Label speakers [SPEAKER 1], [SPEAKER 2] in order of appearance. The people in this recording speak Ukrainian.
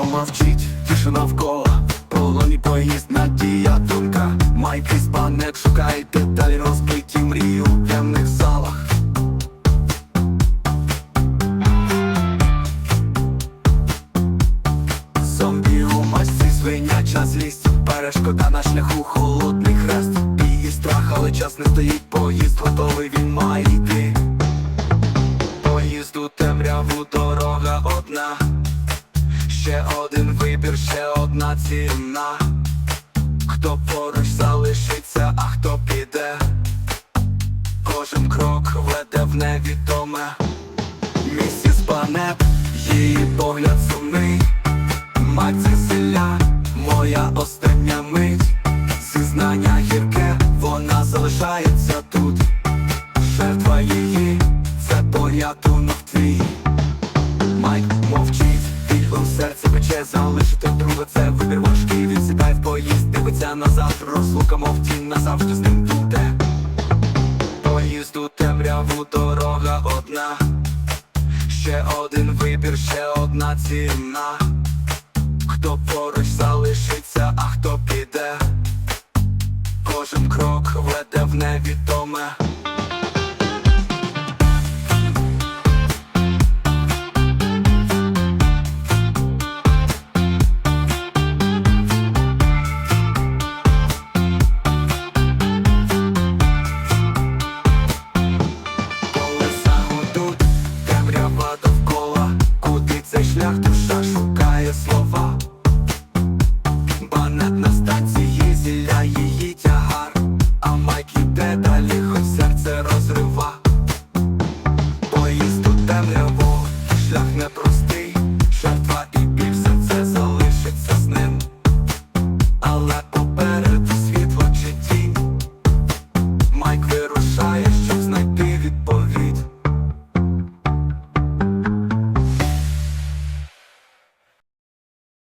[SPEAKER 1] мовчить, тиша навколо. Полоні поїзд, надія, думка Майки спанек шукає деталі розбиті мрії у темних залах. Зомбі у масці свиняча злість. Перешкода на шляху, холодний хрест. Бій страх, але час не стоїть. Поїзд готовий, він має йти. Поїзду темряву дорога одна Ще один вибір, ще одна ціна. Хто поруч залишиться, а хто піде? Кожен крок веде в невідоме. Місіс Банеп, її погляд сумний. Мать Цеселя, моя остання мить. Зізнання гірке, вона залишається тут. Жертва її, це порятунок твій пече залишити друга це вибір важкий. Він сідає в поїзд, дивиться назад, розлука мов тінь назавжди з ним буде Поїзду темряву дорога одна. Ще один вибір, ще одна ціна. Хто поруч залишиться, а хто піде? Кожен крок веде в невідоме Schlag mehr Brust.